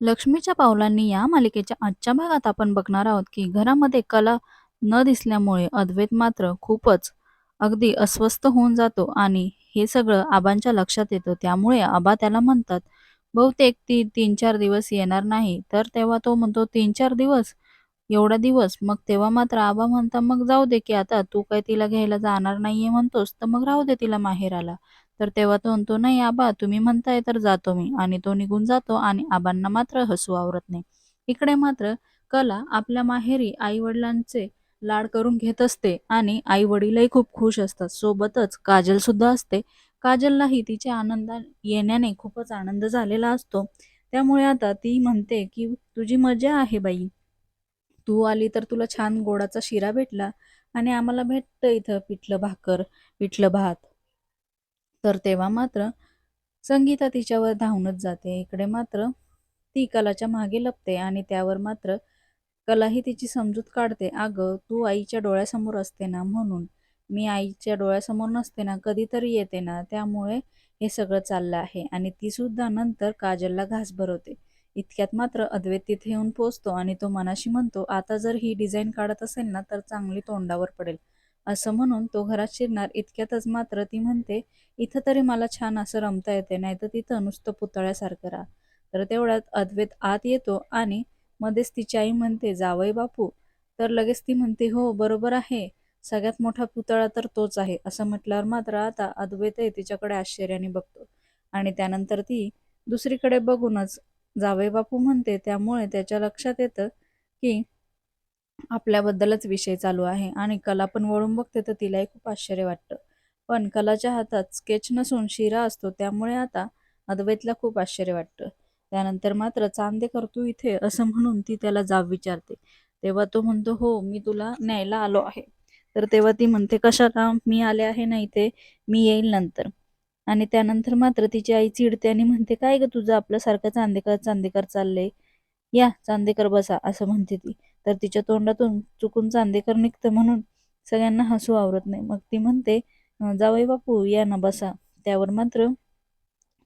लक्ष्मीच्या पावलांनी या मालिकेच्या आजच्या भागात आपण बघणार आहोत की घरामध्ये कला न दिसल्यामुळे अद्वैत मात्र खूपच अगदी अस्वस्थ होऊन जातो आणि हे सगळं आबांच्या लक्षात येतं. त्यामुळे आबा त्याला म्हणतात बहुतेक ती तीन चार दिवस येणार नाही. तर तेव्हा तो म्हणतो तीन चार दिवस? एवढा दिवस? मग तेव्हा मात्र आबा म्हणता मग जाऊ दे की आता तू काय तिला घ्यायला जाणार नाहीये म्हणतोस तर मग राहू दे तिला माहेराला. तर तेव्हा तो म्हणतो नाही आबा तुम्ही म्हणताय तर जातो मी. आणि तो निघून जातो आणि आबांना मात्र हसू आवरत नाही. इकडे मात्र कला आपल्या माहेरी आई वडिलांचे लाड करून घेत असते आणि आई वडीलही खूप खुश असतात. सोबतच काजल सुद्धा असते. काजललाही तिच्या आनंदा येण्याने खूपच आनंद झालेला असतो. त्यामुळे आता ती म्हणते की तुझी मजा आहे बाई. तू आली तर तुला छान गोडाचा शिरा भेटला आणि आम्हाला भेटतं इथं पिठलं भाकर पिठलं भात. तर तेव्हा मात्र संगीता तिच्यावर धावूनच जाते. इकडे मात्र ती कलाच्या मागे लपते आणि त्यावर मात्र कलाही तिची समजूत काढते. अगं तू आईच्या डोळ्यासमोर असते ना म्हणून. मी आईच्या डोळ्यासमोर नसते ना कधीतरी येते ना. त्यामुळे हे सगळं चाललं आहे आणि ती सुद्धा नंतर काजलला घास भरवते. इतक्यात मात्र अद्वैत तिथे येऊन पोचतो आणि तो मनाशी म्हणतो आता जर ही डिझाईन काढत असेल ना तर चांगली तोंडावर पडेल. असं म्हणून तो घरात शिरणार इतक्यातच मात्र ती म्हणते इथं तरी मला छान असं रमता येते नाही तर तिथं नुसतं पुतळ्यासारखं राहा. तर तेवढ्यात अद्वैत आत येतो आणि मध्येच तिची आई म्हणते जावई बापू. तर लगेच ती म्हणते हो बरोबर आहे. सगळ्यात मोठा पुतळा तर तोच आहे. असं म्हटल्यावर मात्र आता अद्वैतही तिच्याकडे आश्चर्याने बघतो. आणि त्यानंतर ती दुसरीकडे बघूनच जावई बापू म्हणते त्यामुळे त्याच्या लक्षात येतं की आपल्याबद्दलच विषय चालू आहे आणि कला पण वळून बघते तर तिलाही खूप आश्चर्य वाटतं. पण कलाच्या हातात स्केच नसून शिरा असतो त्यामुळे आता अद्वैतला खूप आश्चर्य वाटतं. त्यानंतर मात्र चांदे तू इथे असं म्हणून ती त्याला जाब विचारते. तेव्हा तो म्हणतो हो मी तुला न्यायला आलो आहे. तर तेव्हा ती म्हणते कशाला? मी आले आहे नाही ते मी येईल नंतर. आणि त्यानंतर मात्र तिची आई चिडते आणि म्हणते काय ग तुझं? आपल्यासारखं चांदेकर चांदेकर चाललंय. या चांदेकर बसा असं म्हणते ती. तर तिच्या तोंडातून चुकून चांदेकर निघतं म्हणून सगळ्यांना हसू आवरत नाही. मग ती म्हणते जावई बापू या ना बसा. त्यावर मात्र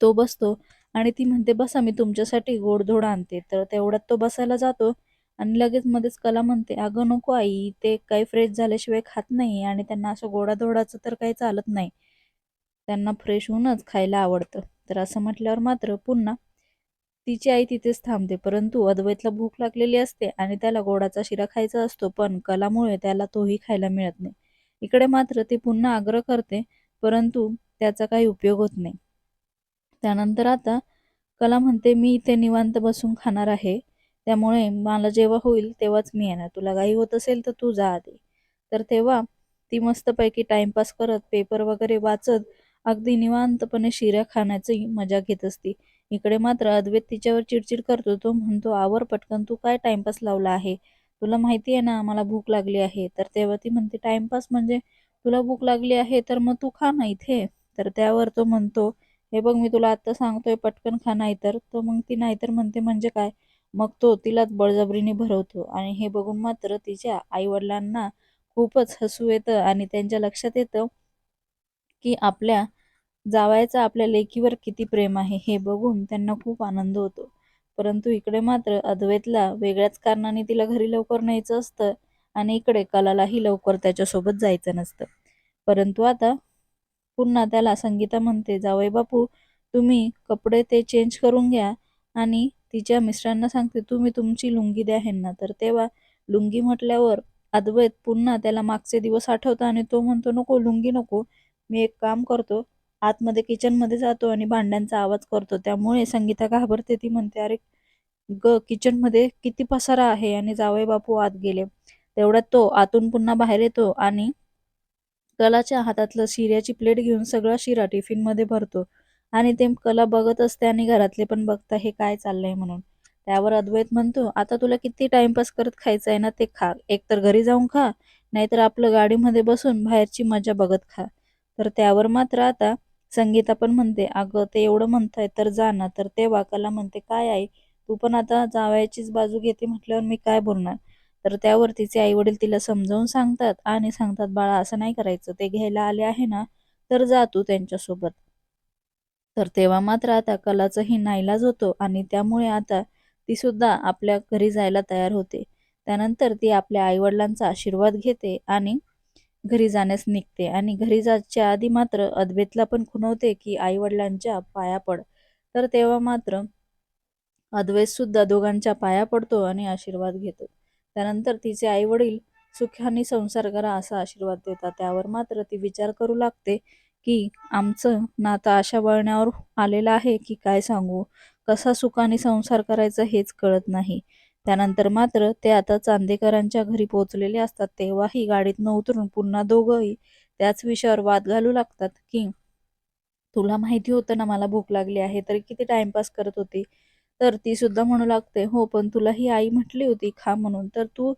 तो बसतो आणि ती म्हणते बसा मी तुमच्यासाठी गोडधोड आणते. तर तेवढ्यात तो बसायला जातो आणि लगेच मध्येच कला म्हणते अगं नको आई ते काही फ्रेश झाल्याशिवाय खात नाही आणि त्यांना असं गोडाधोडाचं तर काही चालत नाही. त्यांना फ्रेश होऊनच खायला आवडतं. तर असं म्हटल्यावर मात्र पुन्हा तिची आई तिथेच थांबते परंतु अद्वैतला भूक लागलेली असते आणि त्याला गोडाचा शिरा खायचा असतो पण कलामुळे त्याला तोही खायला मिळत नाही. इकडे मात्र ती पुन्हा आग्रह करते परंतु त्याचा काही उपयोग होत नाही. त्यानंतर आता कला म्हणते मी इथे निवांत बसून खाणार आहे. त्यामुळे मला जेव्हा होईल तेव्हाच मी येणार. तुला काही होत असेल तर तू जा आधी. तर तेव्हा ती मस्तपैकी टाइमपास करत पेपर वगैरे वाचत अगदी निवांतपणे शिऱ्या खाण्याची मजा घेत असते. इकडे मात्र अद्वैत तिच्यावर चिडचिड करतो. तो म्हणतो आवर पटकन तू काय टाइमपास लावला आहे? तुला माहिती आहे ना मला भूक लागली आहे. तर तेव्हा ती म्हणते टाइमपास म्हणजे तुला भूक लागली आहे तर मग तू खा ना इथे. तर त्यावर तो म्हणतो हे बघ मी तुला आत्ता सांगतोय पटकन खा नाहीतर. तो मग ती नाहीतर म्हणते म्हणजे काय? मग तो तिलाच बळजबरीने भरवतो. आणि हे बघून मात्र तिच्या आईवडिलांना खूपच हसू येतं आणि त्यांच्या लक्षात येतं की आपल्या जावयाचं आपल्या लेकीवर किती प्रेम आहे हे बघून त्यांना खूप आनंद होतो. परंतु इकडे मात्र अद्वैतला वेगळ्याच कारणाने तिला घरी लवकर न्यायचं असतं आणि इकडे कलालाही लवकर त्याच्यासोबत जायचं नसतं. परंतु आता पुन्हा त्याला संगीता म्हणते जावई बापू तुम्ही कपडे ते चेंज करून घ्या आणि तिच्या मिस्टरांना सांगते तुम्ही तुमची लुंगी द्या ह्यांना. तर तेव्हा लुंगी म्हटल्यावर अद्वैत पुन्हा त्याला मागचे दिवस आठवतं आणि तो म्हणतो नको लुंगी नको. मी एक काम करतो आतमध्ये किचनमध्ये जातो आणि भांड्यांचा आवाज करतो. त्यामुळे संगीता घाबरते. ती म्हणते अरे ग किचनमध्ये किती पसारा आहे आणि जावई बापू आत गेले. तेवढ्यात तो आतून पुन्हा बाहेर येतो आणि कलाच्या हातातलं शिऱ्याची प्लेट घेऊन सगळा शिरा टिफिनमध्ये भरतो. आणि ते कला बघत असते आणि घरातले पण बघता हे काय चाललंय म्हणून? त्यावर अद्वैत म्हणतो आता तुला किती टाइमपास करत खायचं आहे ना ते खा. एकतर घरी जाऊन खा नाहीतर आपलं गाडीमध्ये बसून बाहेरची मजा बघत खा. तर त्यावर मात्र आता संगीता पण म्हणते अगं ते एवढं म्हणताय तर जा ना तर तेव्हा कला म्हणते काय आहे तू पण आता जावयाचीच बाजू घेते म्हटल्यावर मी काय बोलणार तर त्यावर तिचे आई वडील तिला समजावून सांगतात आणि सांगतात बाळा असं नाही करायचं ते घ्यायला आले आहे ना तर जा तू त्यांच्यासोबत. तर तेव्हा मात्र आता कलाचाही नाईलाज होतो आणि त्यामुळे आता ती सुद्धा आपल्या घरी जायला तयार होते. त्यानंतर ती आपल्या आईवडिलांचा आशीर्वाद घेते आणि घरी जाण्यास निघते आणि घरी जायच्या आधी मात्र अद्वेतला पण खुणवते की आईवडिलांच्या पाया पड. तर तेव्हा मात्र अद्वैत सुद्धा दोघांच्या पाया पडतो आणि आशीर्वाद घेतो. त्यानंतर तिचे आई वडील सुखाने संसार करा असा आशीर्वाद देतात. त्यावर मात्र ती विचार करू लागते की आमचं नातं अशा वळणावर आलेलं आहे की काय सांगू? कसा सुखाने संसार करायचा हेच कळत नाही. त्यानंतर मात्र ते आता चांदेकरांच्या घरी पोहोचलेले असतात. तेव्हाही गाडीतनं उतरून पुन्हा दोघंही त्याच विषयावर वाद घालू लागतात. की तुला माहिती होतं ना मला भूक लागली आहे तरी किती टाइमपास करत होती? तर ती सुद्धा म्हणू लागते हो पण तुला ही आई म्हटली होती खा म्हणून. तर तू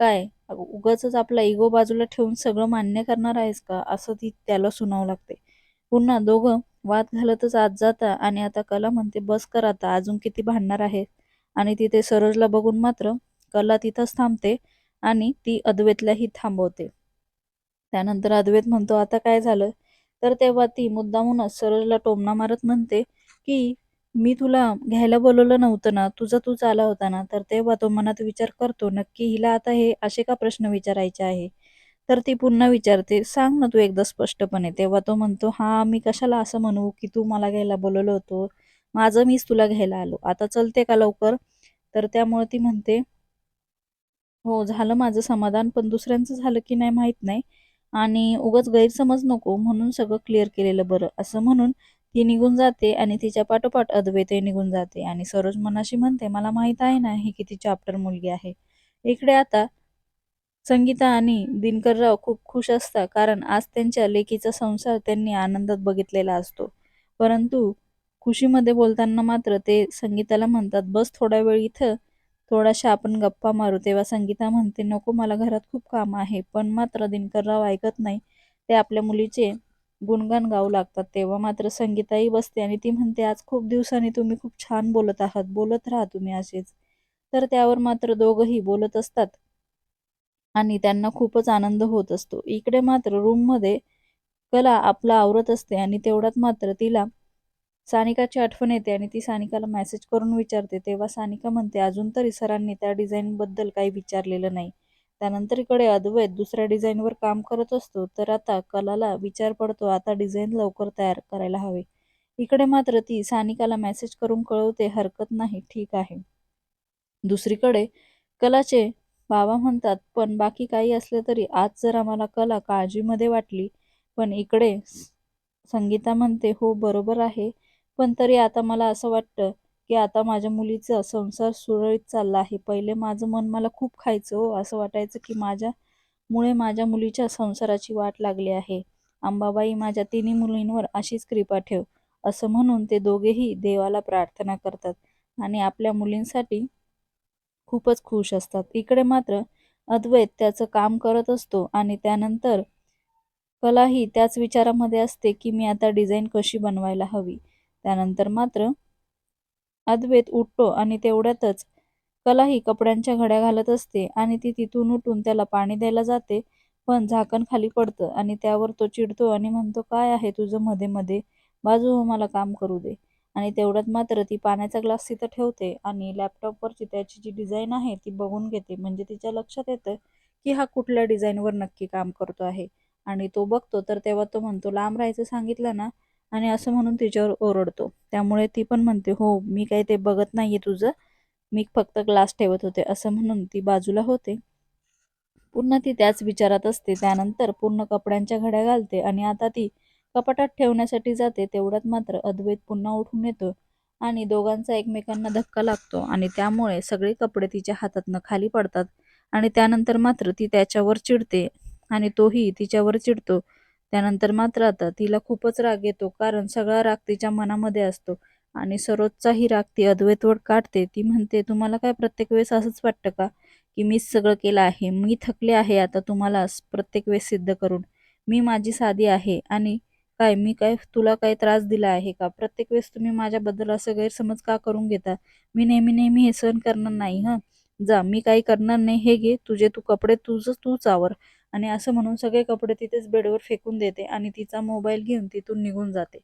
काय उगाच आपला इगो बाजूला ठेवून सगळं मान्य करणार आहेस का? असं ती त्याला सुनावं लागते. पुन्हा दोघं वाद घालतच आत जाता आणि आता कला म्हणते बस कर आता अजून किती भांडणार आहे? आणि तिथे सरोजला बघून मात्र कला तिथंच थांबते आणि ती अद्वैतलाही थांबवते. त्यानंतर अद्वैत म्हणतो आता काय झालं? तर तेव्हा ती मुद्दामूनच सरोजला टोमणा मारत म्हणते की मी तुला घ्यायला बोलवलं नव्हतं ना तुझा तूच आला होता ना तर तेव्हा तो मनात विचार करतो नक्की हिला आता हे असे का प्रश्न विचारायचे आहे? तर ती पुन्हा विचारते सांग ना तू एकदा स्पष्टपणे. तेव्हा तो म्हणतो हा मी कशाला असं म्हणू की तू मला घ्यायला बोलवलं होतं? माझं मीच तुला घ्यायला आलो. आता चलते का लवकर? तर त्यामुळे ती म्हणते हो झालं माझं समाधान पण दुसऱ्यांचं झालं की नाही माहीत नाही. आणि उगाच गैरसमज नको म्हणून सगळं क्लिअर केलेलं बरं. असं म्हणून ती निघून जाते आणि तिच्या पाठोपाठ अद्वैतही निघून जाते. आणि सरोज मनाशी म्हणते मला माहीत आहे ना ही किती चाप्टर मुलगी आहे. इकडे आता संगीता आणि दिनकरराव खूप खुश असतात कारण आज त्यांच्या लेकीचा संसार त्यांनी आनंदात बघितलेला असतो. परंतु खुशीमध्ये बोलताना मात्र ते संगीताला म्हणतात बस थोडा वेळ इथं थोडाशा आपण गप्पा मारू. तेव्हा संगीता म्हणते नको मला घरात खूप काम आहे पण मात्र दिनकरराव ऐकत नाही. ते आपल्या मुलीचे गुणगान गाऊ लागतात. तेव्हा मात्र संगीताही बसते आणि ती म्हणते आज खूप दिवसांनी तुम्ही खूप छान बोलत आहात बोलत राहा तुम्ही असेच. तर त्यावर मात्र दोघंही बोलत असतात आणि त्यांना खूपच आनंद होत असतो. इकडे मात्र रूममध्ये कला आपला आवरत असते आणि तेवढ्यात मात्र तिला सानिकाची आठवण येते आणि ती सानिकाला मेसेज करून विचारते. तेव्हा सानिका म्हणते अजून तरी सरांनी त्या डिझाईनबद्दल काही विचारलेलं नाही. त्यानंतर इकडे अद्वैत दुसऱ्या डिझाईनवर काम करत असतो. तर आता कलाला विचार पडतो. आता डिझाईन लवकर तयार करायला हवे. इकडे मात्र ती सानिकाला मेसेज करून कळवते हरकत नाही. ठीक आहे. दुसरीकडे कलाचे बाबा म्हणतात पण बाकी काही असले तरी आज जर आम्हाला कला काळजीमध्ये वाटली पण इकडे संगीता म्हणते हो बरोबर आहे. पण तरी आता मला असं वाटतं की आता माझ्या मुलीचा संसार सुरळीत चालला आहे. पहिले माझं मन मला खूप खायचं हो असं वाटायचं की माझ्यामुळे माझ्या मुलीच्या संसाराची वाट लागली आहे. अंबाबाई माझ्या तिन्ही मुलींवर अशीच कृपा ठेव असं म्हणून ते दोघेही देवाला प्रार्थना करतात आणि आपल्या मुलींसाठी खूपच खुश असतात. इकडे मात्र अद्वैत त्याचं काम करत असतो आणि त्यानंतर कलाही त्याच विचारामध्ये असते की मी आता डिझाईन कशी बनवायला हवी. त्यानंतर मात्र अद्वैत उठतो आणि तेवढ्यातच कलाही कपड्यांच्या घड्या घालत असते आणि ती तिथून उठून त्याला पाणी द्यायला जाते. पण झाकण खाली पडतं आणि त्यावर तो चिडतो आणि म्हणतो काय आहे तुझं मध्ये मध्ये? बाजू हो, मला काम करू दे. आणि तेवढ्यात मात्र ती पाण्याचा ग्लास तिथं ठेवते आणि लॅपटॉपवरची त्याची जी डिझाईन आहे ती बघून घेते. म्हणजे तिच्या लक्षात येतं की हा कुठल्या डिझाईनवर नक्की काम करतो आहे. आणि तो बघतो तर तेव्हा तो म्हणतो लांब राहायचं सांगितलं ना आणि असं म्हणून तिच्यावर ओरडतो. त्यामुळे ती पण म्हणते हो मी काही ते बघत नाहीये तुझं. मी फक्त ग्लास ठेवत होते. असं म्हणून ती बाजूला होते. पुन्हा ती त्याच विचारात असते. त्यानंतर पूर्ण कपड्यांच्या घड्या घालते आणि आता ती कपाटात ठेवण्यासाठी जाते. तेवढ्यात मात्र अद्वैत पुन्हा उठून येतो आणि दोघांचा एकमेकांना धक्का लागतो आणि त्यामुळे सगळे कपडे तिच्या हातातनं खाली पडतात आणि त्यानंतर मात्र ती त्याच्यावर चिडते आणि तोही तिच्यावर चिडतो. त्यानंतर मात्र आता तिला खूपच राग येतो कारण सगळा राग तिच्या मनामध्ये असतो आणि सरोजचाही राग ती अद्वैतवर काढते. ती म्हणते तुम्हाला काय प्रत्येक वेळेस असंच वाटतं का की मीच सगळं केलं आहे? मी थकले आहे आता तुम्हाला प्रत्येक वेळेस सिद्ध करून. मी माझी साधी आहे आणि काय मी काय तुला काय त्रास दिला आहे का? प्रत्येक वेळेस तुम्ही माझ्याबद्दल असं गैरसमज का करून घेता? मी नेहमी नेहमी हे सहन करणार नाही हं? जा मी काही करणार नाही हे घे तुझे तू कपडे तुझं तूच आवर. आणि असं म्हणून सगळे कपडे तिथेच बेडवर फेकून देते आणि तिचा मोबाईल घेऊन तिथून निघून जाते.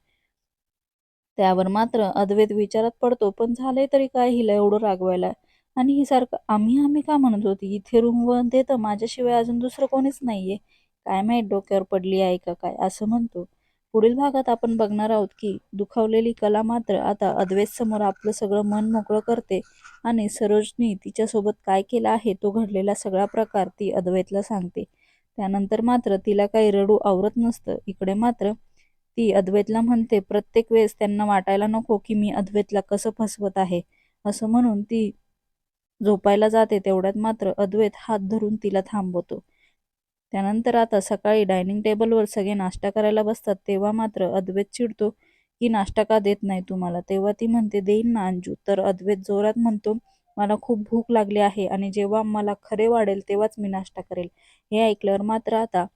त्यावर मात्र अद्वैत विचारात पडतो पण झालंय तरी काय हिला एवढं रागवायला? आणि ही सारखं आम्ही आम्ही का म्हणत होती? इथे रूम वन तर माझ्याशिवाय अजून दुसरं कोणीच नाहीये. काय माहीत डोक्यावर पडली आहे का काय असं म्हणतो. पुढील भागात आपण बघणार आहोत की दुखावलेली कला मात्र आता अद्वैत समोर आपलं सगळं मन मोकळं करते आणि सरोजनी तिच्यासोबत काय केलं आहे तो घडलेला सगळा प्रकार ती अद्वैतला सांगते. त्यानंतर मात्र तिला काही रडू आवरत नसतं. इकडे मात्र ती अद्वैतला म्हणते प्रत्येक वेळेस त्यांना वाटायला नको की मी अद्वैतला कसं फसवत आहे. असं म्हणून ती झोपायला जाते. तेवढ्यात मात्र अद्वैत हात धरून तिला थांबवतो. त्यानंतर आता सकाळी डायनिंग टेबलवर सगळे नाश्ता करायला बसतात. तेव्हा मात्र अद्वैत चिडतो की नाश्ता का देत नाही तुम्हाला? तेव्हा ती म्हणते देईन ना अंजू. तर अद्वैत जोरात म्हणतो मला खूप भूक लागली आहे आणि जेव्हा मला खरे वाढेल तेव्हाच मी नाश्ता करेल. हे ऐकल्यावर मात्र आता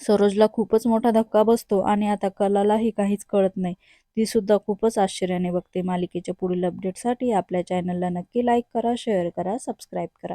सरोजला खूपच मोठा धक्का बसतो आणि आता कलालाही काहीच कळत नाही. ती सुद्धा खूपच आश्चर्याने बघते. मालिकेच्या पुढील अपडेटसाठी आपल्या चॅनलला नक्की लाईक करा शेअर करा सबस्क्राईब करा.